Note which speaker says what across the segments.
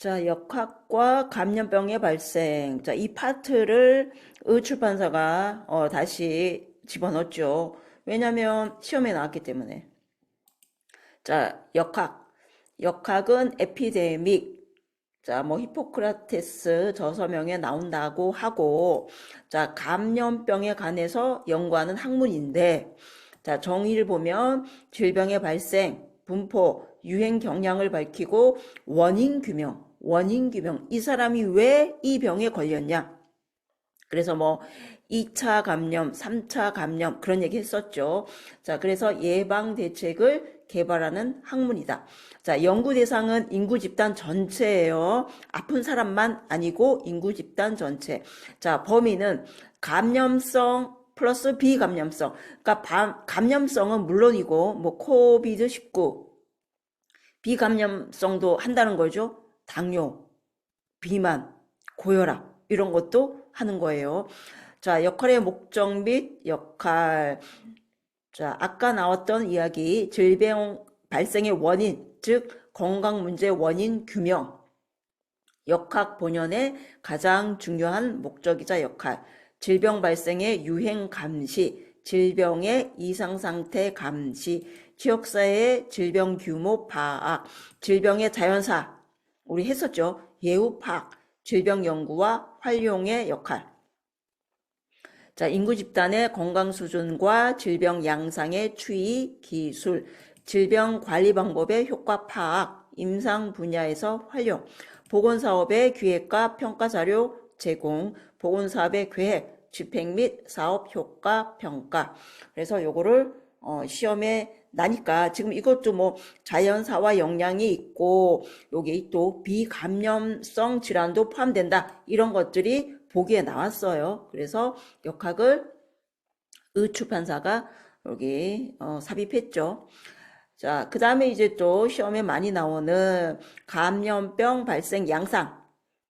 Speaker 1: 자, 역학과 감염병의 발생. 자, 이 파트를 의 출판사가 어, 다시 집어넣었죠. 왜냐면 시험에 나왔기 때문에. 자, 역학. 역학은 에피데믹. 자, 뭐 히포크라테스 저서명에 나온다고 하고 자, 감염병에 관해서 연구하는 학문인데 자, 정의를 보면 질병의 발생, 분포, 유행 경향을 밝히고 원인 규명, 원인 규명. 이 사람이 왜 이 병에 걸렸냐? 그래서 뭐 2차 감염, 3차 감염 그런 얘기 했었죠. 자, 그래서 예방 대책을 개발하는 학문이다. 자, 연구 대상은 인구 집단 전체예요. 아픈 사람만 아니고 인구 집단 전체. 자, 범위는 감염성 플러스 비감염성. 그러니까 바- 감염성은 물론이고 뭐 코비드 19 비감염성도 한다는 거죠. 당뇨, 비만, 고혈압 이런 것도 하는 거예요. 자, 역할의 목적 및 역할. 자, 아까 나왔던 이야기 질병 발생의 원인, 즉 건강 문제 원인 규명. 역학 본연의 가장 중요한 목적이자 역할. 질병 발생의 유행 감시, 질병의 이상 상태 감시, 지역사회의 질병 규모 파악, 질병의 자연사, 우리 했었죠. 예후 파악, 질병 연구와 활용의 역할. 자, 인구 집단의 건강 수준과 질병 양상의 추이, 기술, 질병 관리 방법의 효과 파악, 임상 분야에서 활용, 보건 사업의 기획과 평가 자료 제공, 보건 사업의 계획, 집행 및 사업 효과 평가. 그래서 요거를 어, 시험에 나니까 지금 이것도 뭐 자연사와 영향이 있고 여기 또 비감염성 질환도 포함된다. 이런 것들이 보기에 나왔어요. 그래서 역학을 의 출판사가 여기 어, 삽입했죠. 자, 그 다음에 이제 또 시험에 많이 나오는 감염병 발생 양상,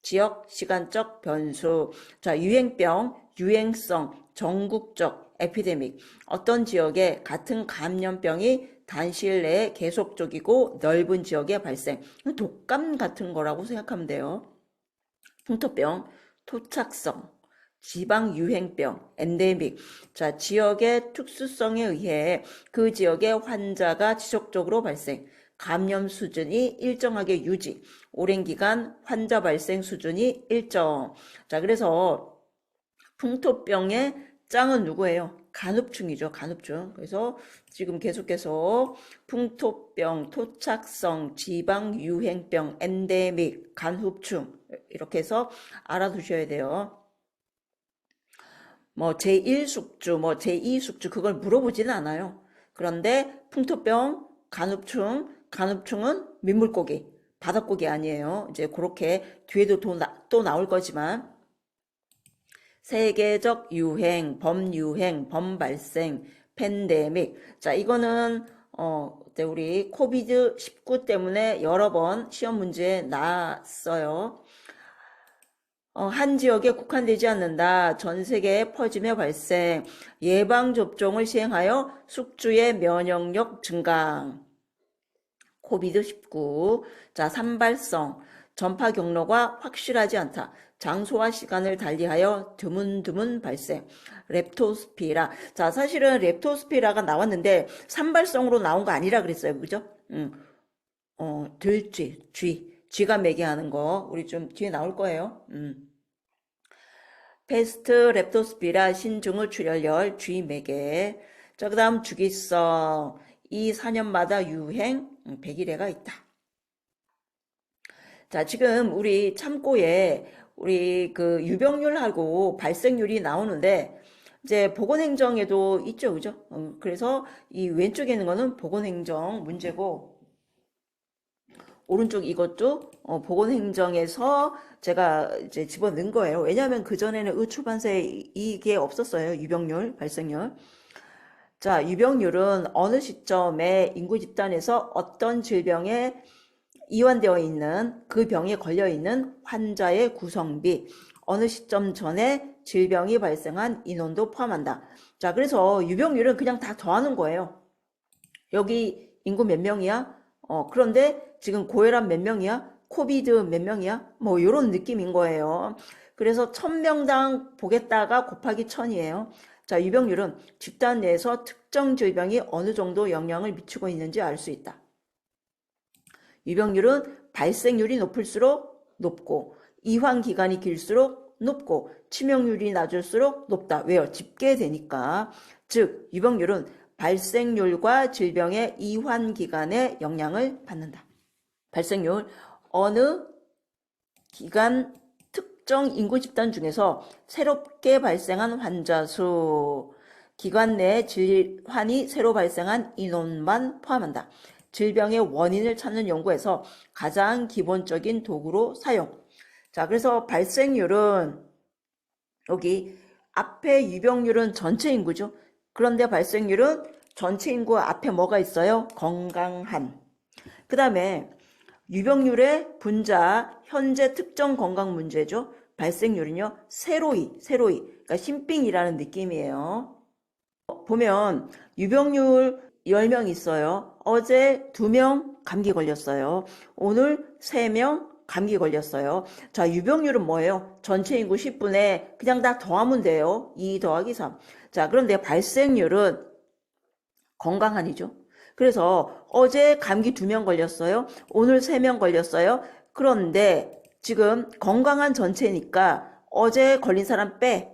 Speaker 1: 지역 시간적 변수, 자, 유행병, 유행성, 전국적, 에피데믹. 어떤 지역에 같은 감염병이 단시일 내에 계속적이고 넓은 지역에 발생. 독감 같은 거라고 생각하면 돼요. 풍토병, 토착성, 지방 유행병, 엔데믹. 자, 지역의 특수성에 의해 그 지역의 환자가 지속적으로 발생. 감염 수준이 일정하게 유지. 오랜 기간 환자 발생 수준이 일정. 자, 그래서 풍토병의 짱은 누구예요? 간흡충이죠. 간흡충. 그래서 지금 계속해서 풍토병, 토착성, 지방 유행병, 엔데믹, 간흡충 이렇게 해서 알아두셔야 돼요. 뭐 제1숙주, 뭐 제2숙주 그걸 물어보지는 않아요. 그런데 풍토병, 간흡충, 간흡충은 민물고기, 바닷고기 아니에요. 이제 그렇게 뒤에도 또, 나, 또 나올 거지만 세계적 유행, 범유행, 범발생, 팬데믹. 자, 이거는 어, 우리 코비드 19 때문에 여러 번 시험 문제에 나왔어요. 어, 한 지역에 국한되지 않는다. 전 세계에 퍼지며 발생. 예방 접종을 시행하여 숙주의 면역력 증강. 코비드 19. 자, 산발성. 전파 경로가 확실하지 않다. 장소와 시간을 달리하여 드문드문 발생. 렙토스피라. 자, 사실은 렙토스피라가 나왔는데 산발성으로 나온 거 아니라 그랬어요. 그죠? 음. 어, 들쥐, 쥐. 쥐가 매개 하는 거. 우리 좀 뒤에 나올 거예요. 음. 페스트, 렙토스피라, 신중의 출혈열, 쥐 매개. 자, 그 다음 주기성. 이 4년마다 유행, 100일에가 있다. 자, 지금 우리 참고에 우리 그 유병률하고 발생률이 나오는데 이제 보건행정에도 있죠, 그죠? 어, 그래서 이 왼쪽에 있는 거는 보건행정 문제고 오른쪽 이것도 어, 보건행정에서 제가 이제 집어넣은 거예요. 왜냐하면 그전에는 의출판사에 이게 없었어요. 유병률, 발생률. 자, 유병률은 어느 시점에 인구 집단에서 어떤 질병에 이완되어 있는 그 병에 걸려 있는 환자의 구성비, 어느 시점 전에 질병이 발생한 인원도 포함한다. 자, 그래서 유병률은 그냥 다 더하는 거예요. 여기 인구 몇 명이야? 어, 그런데 지금 고혈압 몇 명이야? 코비드 몇 명이야? 뭐 이런 느낌인 거예요. 그래서 1000명당 보겠다가 곱하기 1000이에요. 자, 유병률은 집단 내에서 특정 질병이 어느 정도 영향을 미치고 있는지 알 수 있다. 유병률은 발생률이 높을수록 높고 이환 기간이 길수록 높고 치명률이 낮을수록 높다. 왜요? 집계되니까. 즉, 유병률은 발생률과 질병의 이환 기간에 영향을 받는다. 발생률 어느 기간 특정 인구 집단 중에서 새롭게 발생한 환자 수 기간 내에 질환이 새로 발생한 인원만 포함한다. 질병의 원인을 찾는 연구에서 가장 기본적인 도구로 사용. 자, 그래서 발생률은 여기 앞에 유병률은 전체 인구죠. 그런데 발생률은 전체 인구 앞에 뭐가 있어요? 건강한. 그 다음에 유병률의 분자 현재 특정 건강 문제죠. 발생률은요. 세로이, 세로이. 그러니까 흰빙이라는 느낌이에요. 보면 유병률 10명 있어요. 어제 2명 감기 걸렸어요. 오늘 3명 감기 걸렸어요. 자, 유병률은 뭐예요? 전체 인구 10분에 그냥 다 더하면 돼요. 2 더하기 3. 자, 그런데 발생률은 건강한이죠. 그래서 어제 감기 2명 걸렸어요. 오늘 3명 걸렸어요. 그런데 지금 건강한 전체니까 어제 걸린 사람 빼.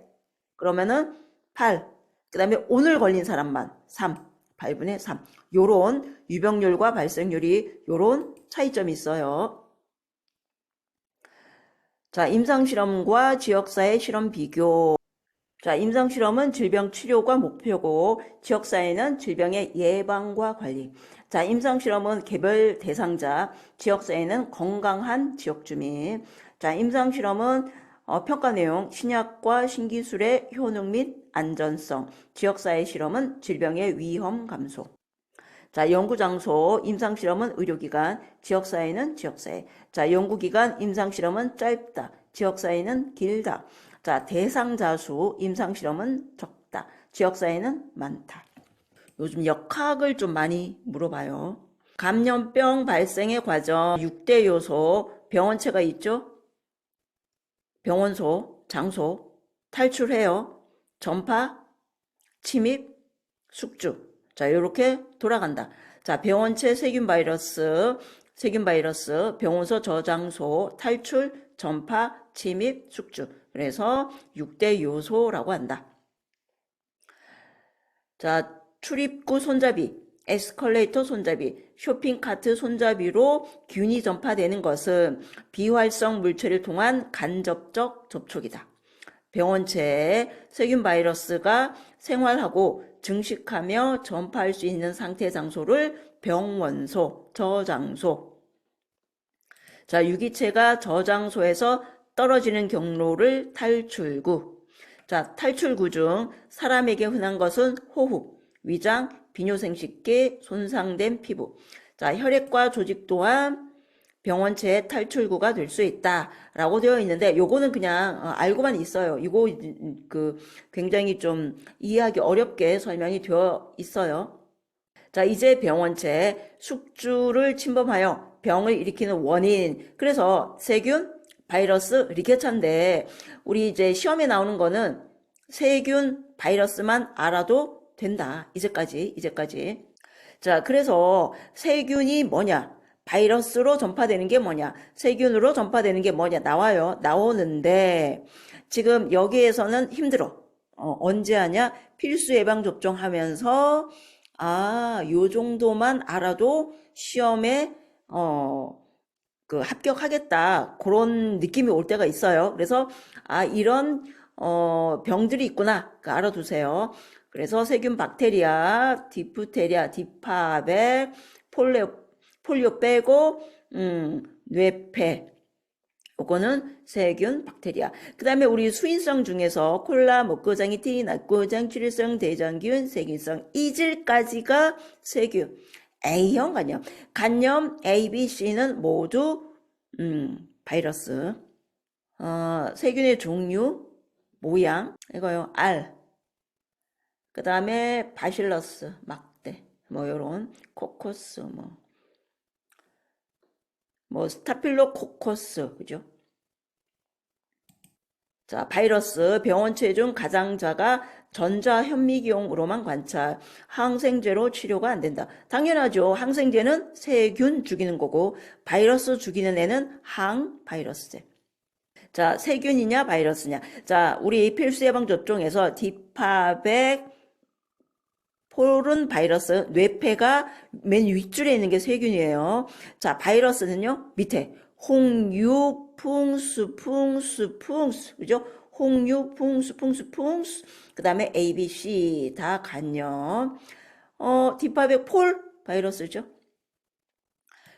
Speaker 1: 그러면은 8. 그 다음에 오늘 걸린 사람만 3. 8분의 3. 요런 유병률과 발생률이 요런 차이점이 있어요. 자, 임상실험과 지역사회 실험 비교. 자, 임상실험은 질병 치료가 목표고, 지역사회는 질병의 예방과 관리. 자, 임상실험은 개별 대상자, 지역사회는 건강한 지역주민. 자, 임상실험은 어, 평가 내용, 신약과 신기술의 효능 및 안전성, 지역사회 실험은 질병의 위험 감소. 자, 연구장소, 임상실험은 의료기관, 지역사회는 지역사회. 자, 연구기관, 임상실험은 짧다, 지역사회는 길다. 자, 대상자 수, 임상실험은 적다, 지역사회는 많다. 요즘 역학을 좀 많이 물어봐요. 감염병 발생의 과정, 6대 요소, 병원체가 있죠? 병원소, 장소, 탈출해요. 전파, 침입, 숙주. 자, 이렇게 돌아간다. 자, 병원체 세균 바이러스, 세균 바이러스, 병원소 저장소, 탈출, 전파, 침입, 숙주. 그래서 6대 요소라고 한다. 자, 출입구 손잡이, 에스컬레이터 손잡이, 쇼핑카트 손잡이로 균이 전파되는 것은 비활성 물체를 통한 간접적 접촉이다. 병원체에 세균 바이러스가 생활하고 증식하며 전파할 수 있는 상태 장소를 병원소, 저장소. 자, 유기체가 저장소에서 떨어지는 경로를 탈출구. 자, 탈출구 중 사람에게 흔한 것은 호흡, 위장, 비뇨생식기, 손상된 피부. 자, 혈액과 조직 또한 병원체의 탈출구가 될 수 있다라고 되어 있는데 요거는 그냥 어, 알고만 있어요. 이거 그 굉장히 좀 이해하기 어렵게 설명이 되어 있어요. 자, 이제 병원체 숙주를 침범하여 병을 일으키는 원인. 그래서 세균, 바이러스, 리케차인데 우리 이제 시험에 나오는 거는 세균, 바이러스만 알아도 된다. 이제까지, 이제까지. 자, 그래서 세균이 뭐냐? 바이러스로 전파되는 게 뭐냐? 세균으로 전파되는 게 뭐냐? 나와요. 나오는데 지금 여기에서는 힘들어. 어, 언제 하냐? 필수 예방 접종 하면서 아, 요 정도만 알아도 시험에 어, 그 합격하겠다. 그런 느낌이 올 때가 있어요. 그래서 아, 이런 어, 병들이 있구나. 그 알아두세요. 그래서 세균 박테리아, 디프테리아, 디파벨, 폴리오, 폴리오 빼고, 음, 뇌폐. 요거는 세균 박테리아. 그 다음에 우리 수인성 중에서 콜라, 목고장이 티, 낙고장, 출일성, 대장균, 세균성, 이질까지가 세균. A형 간염. 간염 A, B, C는 모두 음, 바이러스. 어, 세균의 종류, 모양, 이거요. R. 그 다음에 바실러스, 막대, 뭐 요런 코코스, 뭐, 뭐 스타필로 코커스 그죠? 자, 바이러스 병원 체 중 가장 작아 전자현미기용으로만 관찰. 항생제로 치료가 안 된다. 당연하죠. 항생제는 세균 죽이는 거고 바이러스 죽이는 애는 항바이러스제. 자, 세균이냐 바이러스냐. 자, 우리 필수 예방 접종에서 디파백 폴은 바이러스, 뇌폐가 맨 윗줄에 있는 게 세균이에요. 자, 바이러스는요, 밑에 홍유, 풍수, 풍수, 풍수, 그죠? 홍유, 풍수, 풍수, 풍수. 그 다음에 A, B, C 다 간염. 어, 디파백 폴 바이러스죠.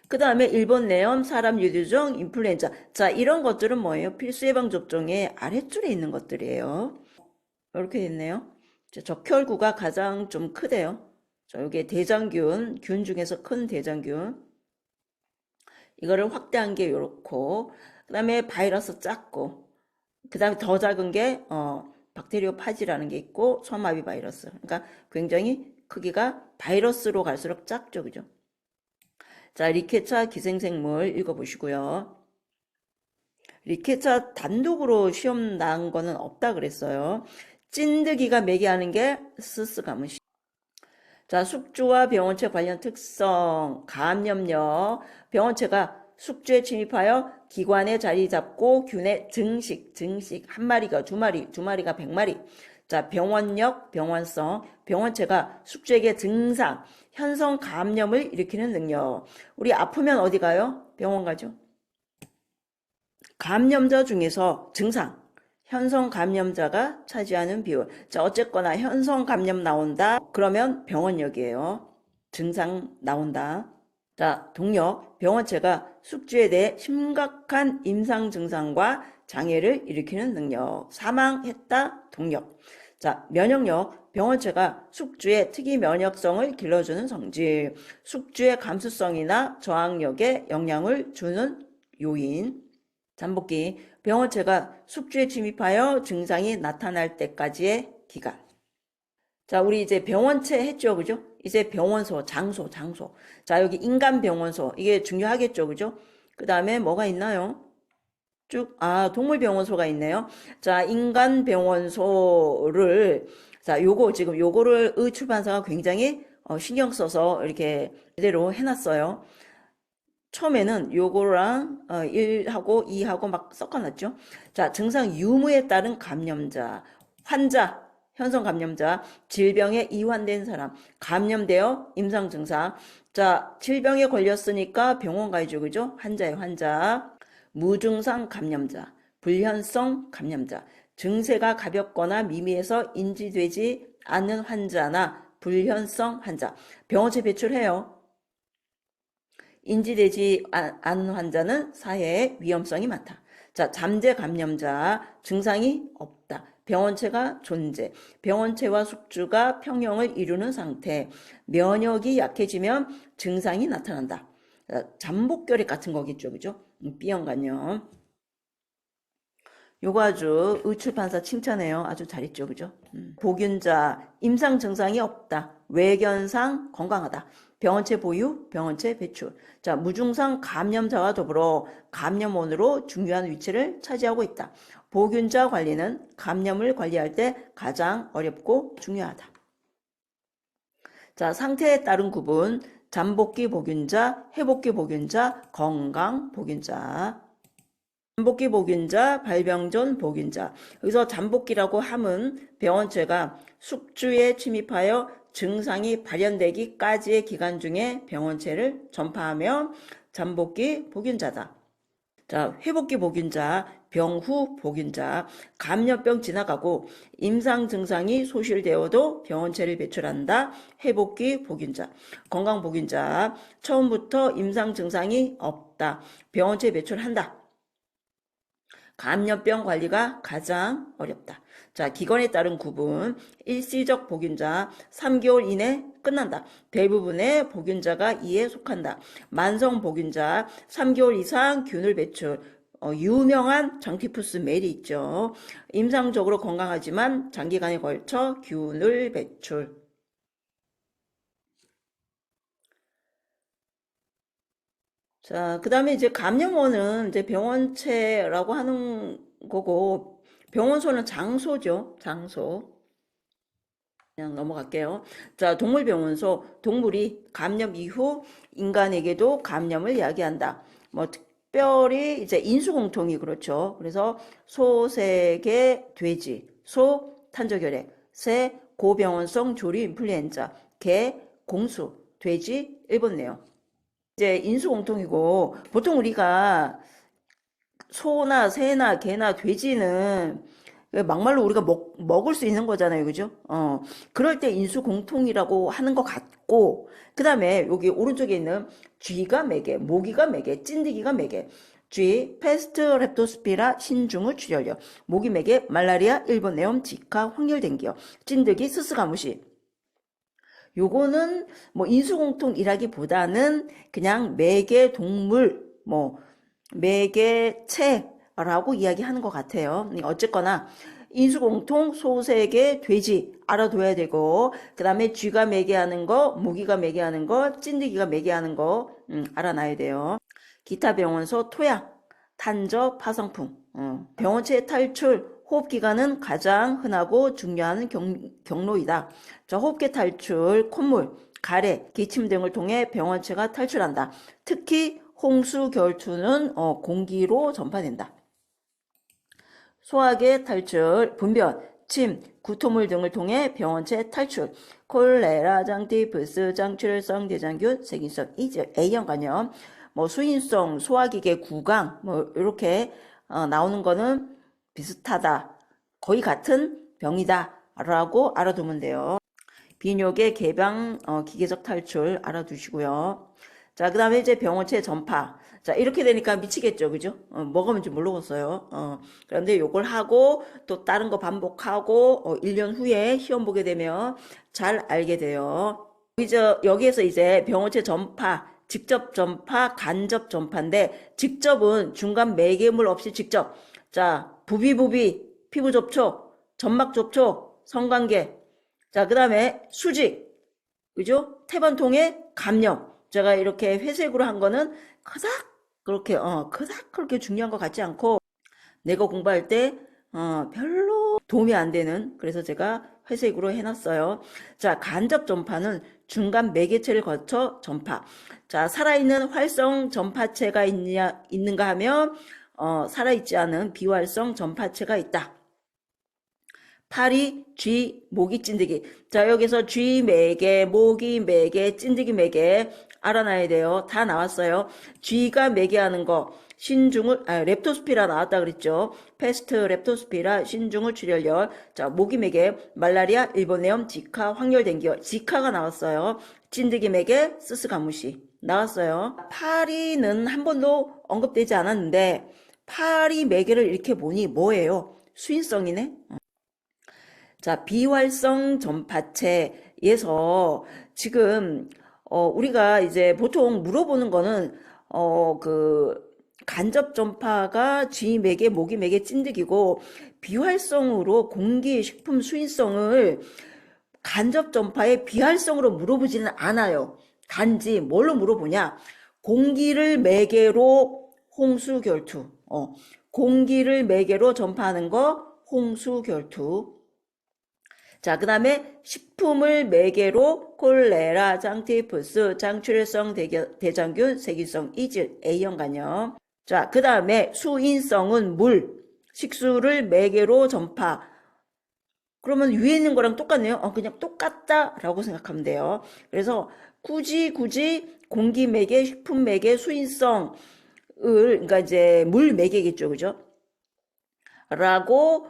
Speaker 1: 그 다음에 일본 내염, 사람 유두종, 인플루엔자. 자, 이런 것들은 뭐예요? 필수 예방 접종의 아랫줄에 있는 것들이에요. 이렇게 됐네요. 자, 적혈구가 가장 좀 크대요. 자, 이게 대장균, 균 중에서 큰 대장균. 이거를 확대한 게 요렇고, 그 다음에 바이러스 작고, 그 다음에 더 작은 게, 어, 박테리오 파지라는 게 있고, 소아마비 바이러스. 그러니까 굉장히 크기가 바이러스로 갈수록 작죠, 그죠? 자, 리케차 기생생물 읽어보시고요. 리케차 단독으로 시험 나온 거는 없다 그랬어요. 찐득이가 매개하는 게 스스 가무시. 자, 숙주와 병원체 관련 특성, 감염력. 병원체가 숙주에 침입하여 기관에 자리 잡고 균의 증식, 증식, 한 마리가 두 마리, 두 마리가 백 마리. 자, 병원력, 병원성, 병원체가 숙주에게 증상, 현성 감염을 일으키는 능력. 우리 아프면 어디 가요? 병원 가죠. 감염자 중에서 증상, 현성 감염자가 차지하는 비율. 자, 어쨌거나 현성 감염 나온다. 그러면 병원역이에요. 증상 나온다. 자, 동력. 병원체가 숙주에 대해 심각한 임상 증상과 장애를 일으키는 능력. 사망했다. 동력. 자, 면역력. 병원체가 숙주의 특이 면역성을 길러주는 성질. 숙주의 감수성이나 저항력에 영향을 주는 요인. 잠복기. 병원체가 숙주에 침입하여 증상이 나타날 때까지의 기간. 자, 우리 이제 병원체 했죠, 그죠? 이제 병원소, 장소, 장소. 자, 여기 인간 병원소. 이게 중요하겠죠, 그죠? 그 다음에 뭐가 있나요? 쭉, 아, 동물병원소가 있네요. 자, 인간 병원소를, 자, 요거, 지금 요거를 의 출판사가 굉장히 어, 신경 써서 이렇게 제대로 해놨어요. 처음에는 요거랑 어, 1하고 2하고 막 섞어놨죠. 자, 증상 유무에 따른 감염자, 환자, 현성 감염자, 질병에 이완된 사람, 감염되어 임상 증상. 자, 질병에 걸렸으니까 병원 가야죠. 그죠? 환자의 환자. 무증상 감염자, 불현성 감염자, 증세가 가볍거나 미미해서 인지되지 않는 환자나 불현성 환자. 병원체 배출해요. 인지되지 않은 환자는 사회에 위험성이 많다. 자, 잠재 감염자 증상이 없다. 병원체가 존재. 병원체와 숙주가 평형을 이루는 상태. 면역이 약해지면 증상이 나타난다. 자, 잠복결핵 같은 거겠죠. 그죠? 음, B형 간염. 요거 아주 의출판사 칭찬해요. 아주 잘했죠. 그죠? 음. 보균자, 임상 증상이 없다. 외견상 건강하다. 병원체 보유, 병원체 배출. 자, 무증상 감염자와 더불어 감염원으로 중요한 위치를 차지하고 있다. 보균자 관리는 감염을 관리할 때 가장 어렵고 중요하다. 자, 상태에 따른 구분. 잠복기 보균자, 회복기 보균자, 건강 보균자. 잠복기 보균자, 발병 전 보균자. 여기서 잠복기라고 함은 병원체가 숙주에 침입하여 증상이 발현되기까지의 기간 중에 병원체를 전파하며 잠복기 보균자다. 자, 회복기 보균자, 병후 보균자, 감염병 지나가고 임상 증상이 소실되어도 병원체를 배출한다. 회복기 보균자, 건강 보균자, 처음부터 임상 증상이 없다. 병원체 배출한다. 감염병 관리가 가장 어렵다. 자, 기관에 따른 구분. 일시적 복균자 3개월 이내 끝난다. 대부분의 복균자가 이에 속한다. 만성 복균자 3개월 이상 균을 배출. 어, 유명한 장티푸스 멜이 있죠. 임상적으로 건강하지만 장기간에 걸쳐 균을 배출. 자, 그 다음에 이제 감염원은 이제 병원체라고 하는 거고, 병원소는 장소죠. 장소. 그냥 넘어갈게요. 자, 동물병원소. 동물이 감염 이후 인간에게도 감염을 야기한다. 뭐, 특별히 이제 인수공통이 그렇죠. 그래서 소, 세계, 돼지, 소, 탄저결핵, 새, 고병원성 조류 인플루엔자, 개, 공수, 돼지, 일본 내요. 이제 인수공통이고 보통 우리가 소나 새나 개나 돼지는 막말로 우리가 먹, 먹을 수 있는 거잖아요. 그죠? 어, 그럴 때 인수 공통이라고 하는 것 같고, 그 다음에 여기 오른쪽에 있는 쥐가 매개, 모기가 매개, 찐득이가 매개, 쥐, 페스트 렙토스피라 신중후 출혈력, 모기 매개, 말라리아, 일본 내염, 지카, 황열댕기요, 찐득이, 스스가무시. 요거는 뭐 인수공통이라기보다는 그냥 매개 동물, 뭐 매개체라고 이야기하는 것 같아요. 어쨌거나 인수공통, 소세계, 돼지 알아둬야 되고 그 다음에 쥐가 매개하는 거, 모기가 매개하는 거, 찐득이가 매개하는 거 음, 알아놔야 돼요. 기타 병원소, 토양, 탄저, 파성풍, 어, 병원체 탈출, 호흡기관은 가장 흔하고 중요한 경, 경로이다. 자, 호흡기 탈출, 콧물, 가래, 기침 등을 통해 병원체가 탈출한다. 특히 홍수 결투는 어, 공기로 전파된다. 소화계 탈출, 분변, 침, 구토물 등을 통해 병원체 탈출, 콜레라, 장티푸스, 장출성, 대장균, 세균성, 이즈, A형 간염, 뭐 수인성, 소화기계 구강, 뭐 이렇게 어, 나오는 거는 비슷하다. 거의 같은 병이다. 라고 알아두면 돼요. 비뇨의 개방 어, 기계적 탈출 알아두시고요. 자, 그 다음에 이제 병원체 전파. 자, 이렇게 되니까 미치겠죠. 그죠? 어, 먹으면지 모르겠어요. 어, 그런데 요걸 하고 또 다른 거 반복하고 어, 1년 후에 시험 보게 되면 잘 알게 돼요. 이제 여기에서 이제 병원체 전파, 직접 전파, 간접 전파인데 직접은 중간 매개물 없이 직접. 자, 부비부비, 피부 접촉, 점막 접촉, 성관계. 자, 그 다음에 수직. 그죠? 태반통에 감염. 제가 이렇게 회색으로 한 거는 그닥 그렇게 어 그닥 그렇게 중요한 것 같지 않고 내가 공부할 때 어, 별로 도움이 안 되는 그래서 제가 회색으로 해놨어요. 자 간접 전파는 중간 매개체를 거쳐 전파. 자 살아있는 활성 전파체가 있냐 있는가 하면 어, 살아있지 않은 비활성 전파체가 있다. 파리, 쥐, 모기, 찐득이. 자, 여기서 쥐 매개, 모기 매개, 찐득이 매개 알아놔야 돼요. 다 나왔어요. 쥐가 매개하는 거. 신중을, 아, 렙토스피라 나왔다 그랬죠. 페스트, 렙토스피라, 신중을 출혈열. 자, 모기 매개, 말라리아, 일본내염, 지카, 황열댕기열. 지카가 나왔어요. 찐득이 매개, 스스가무시. 나왔어요. 파리는 한 번도 언급되지 않았는데, 파리 매개를 이렇게 보니 뭐예요? 수인성이네? 자, 비활성 전파체에서 지금 어, 우리가 이제 보통 물어보는 거는 어, 그 간접 전파가 쥐맥에 모기맥에 찐득이고 비활성으로 공기 식품 수인성을 간접 전파의 비활성으로 물어보지는 않아요. 단지 뭘로 물어보냐? 공기를 매개로 홍수 결투. 어, 공기를 매개로 전파하는 거 홍수 결투. 자, 그 다음에 식품을 매개로 콜레라, 장티푸스, 장출혈성 대장균, 세균성 이질, A형 간염. 자, 그 다음에 수인성은 물, 식수를 매개로 전파. 그러면 위에 있는 거랑 똑같네요. 어, 그냥 똑같다라고 생각하면 돼요. 그래서 굳이 굳이 공기 매개, 식품 매개, 수인성을, 그러니까 이제 물 매개겠죠. 그죠? 라고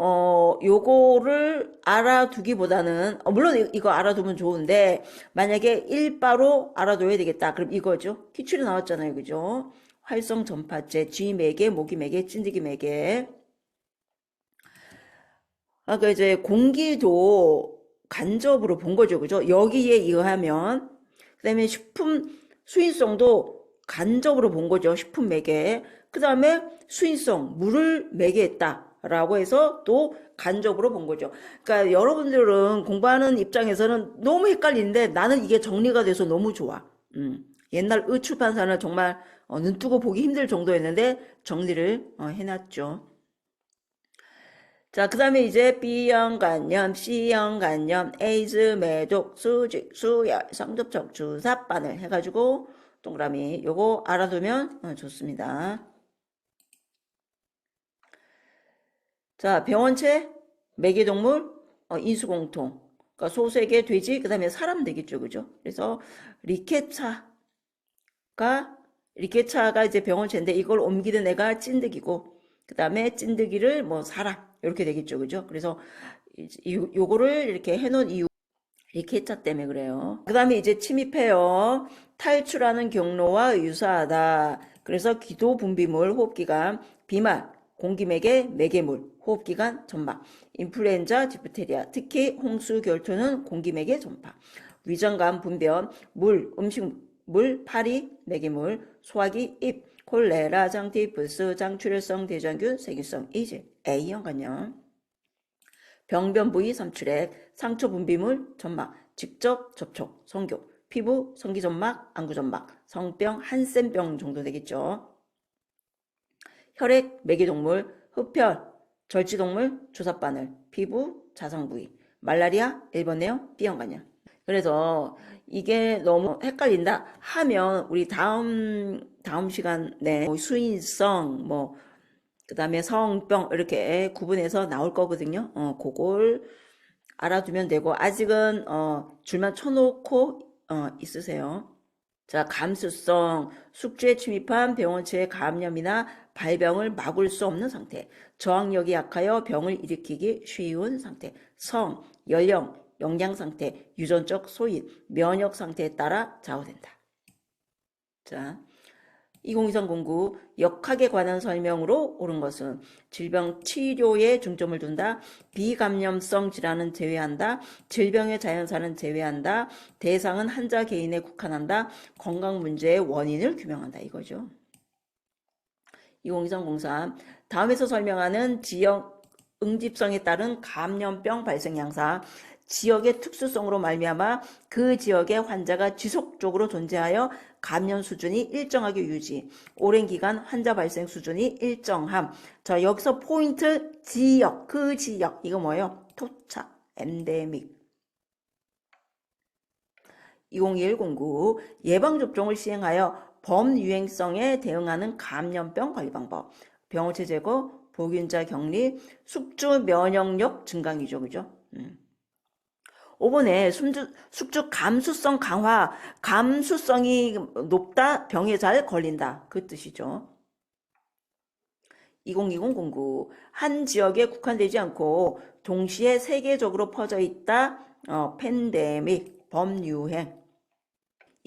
Speaker 1: 어, 요거를 알아두기보다는, 어, 물론 이거 알아두면 좋은데, 만약에 일바로 알아둬야 되겠다. 그럼 이거죠. 기출이 나왔잖아요. 그죠? 활성 전파체, 쥐매개, 모기 매개, 찐득이 매개. 아까 그 이제 공기도 간접으로 본 거죠. 그죠? 여기에 의하면, 그 다음에 식품 수인성도 간접으로 본 거죠. 식품 매개. 그 다음에 수인성, 물을 매개했다. 라고 해서 또 간접으로 본 거죠. 그러니까 여러분들은 공부하는 입장에서는 너무 헷갈리는데 나는 이게 정리가 돼서 너무 좋아. 음. 옛날 의 출판사는 정말 어, 눈 뜨고 보기 힘들 정도였는데 정리를 어, 해놨죠. 자, 그 다음에 이제 B형 간염, C형 간염, 에이즈, 매독, 수직, 수열, 성접촉, 주사바늘 해가지고 동그라미 요거 알아두면 어, 좋습니다. 자, 병원체, 매개동물, 어, 인수공통. 그러니까 소세계, 돼지, 그 다음에 사람 되겠죠, 그죠? 그래서 리케차가 리케차가 이제 병원체인데 이걸 옮기는 애가 찐득이고 그 다음에 찐득이를 뭐 사람 이렇게 되겠죠, 그죠? 그래서 이- 요, 요거를 이렇게 해놓은 이유 리케차 때문에 그래요. 그 다음에 이제 침입해요. 탈출하는 경로와 유사하다. 그래서 기도 분비물, 호흡기관, 비말, 공기맥의 매개물, 호흡기관 전파, 인플루엔자, 디프테리아, 특히 홍수 결투는 공기맥의 전파, 위장감, 분변, 물, 음식물, 파리, 매개물, 소화기, 입, 콜레라, 장티푸스, 장출혈성 대장균, 세균성 이질, A형 간염. 병변 부위 삼출액, 상처 분비물, 점막, 직접 접촉, 성교, 피부, 성기점막, 안구점막, 성병, 한센병 정도 되겠죠. 혈액, 매개동물, 흡혈, 절지동물, 조사바늘, 피부, 자상부위, 말라리아, 일본내요, B형간염. 그래서 이게 너무 헷갈린다 하면 우리 다음 다음 시간에 뭐 수인성 뭐 그다음에 성병 이렇게 구분해서 나올 거거든요. 어, 그걸 알아두면 되고 아직은 어, 줄만 쳐놓고 어, 있으세요. 자, 감수성, 숙주에 침입한 병원체의 감염이나 발병을 막을 수 없는 상태, 저항력이 약하여 병을 일으키기 쉬운 상태, 성, 연령, 영양 상태, 유전적 소인, 면역 상태에 따라 좌우된다. 자, 202309 역학에 관한 설명으로 옳은 것은 질병 치료에 중점을 둔다. 비감염성 질환은 제외한다. 질병의 자연사는 제외한다. 대상은 환자 개인에 국한한다. 건강 문제의 원인을 규명한다. 이거죠. 202303 다음에서 설명하는 지역 응집성에 따른 감염병 발생 양상 지역의 특수성으로 말미암아 그 지역의 환자가 지속적으로 존재하여 감염 수준이 일정하게 유지, 오랜 기간 환자 발생 수준이 일정함. 자, 여기서 포인트 지역, 그 지역. 이거 뭐예요? 토착, 엔데믹. 202109 예방접종을 시행하여 범유행성에 대응하는 감염병 관리 방법. 병원체 제거, 보균자 격리, 숙주 면역력 증강이죠. 그죠? 음. 5번에 숙주, 숙주 감수성 강화, 감수성이 높다, 병에 잘 걸린다. 그 뜻이죠. 202009, 한 지역에 국한되지 않고 동시에 세계적으로 퍼져 있다, 어, 팬데믹, 범유행.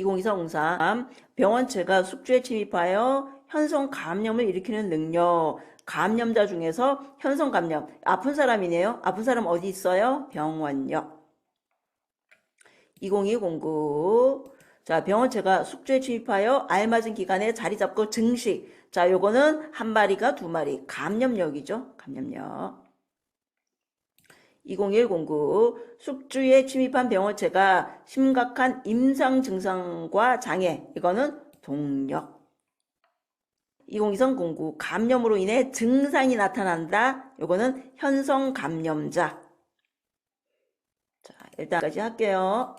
Speaker 1: 2024-03, 병원체가 숙주에 침입하여 현성 감염을 일으키는 능력, 감염자 중에서 현성 감염, 아픈 사람이네요. 아픈 사람 어디 있어요? 병원역. 2020-09 자, 병원체가 숙주에 침입하여 알맞은 기간에 자리 잡고 증식. 자, 요거는 한 마리가 두 마리. 감염력이죠. 감염력. 2019 숙주에 침입한 병원체가 심각한 임상 증상과 장애. 이거는 동력. 2023-09 감염으로 인해 증상이 나타난다. 요거는 현성 감염자. 자, 일단까지 할게요.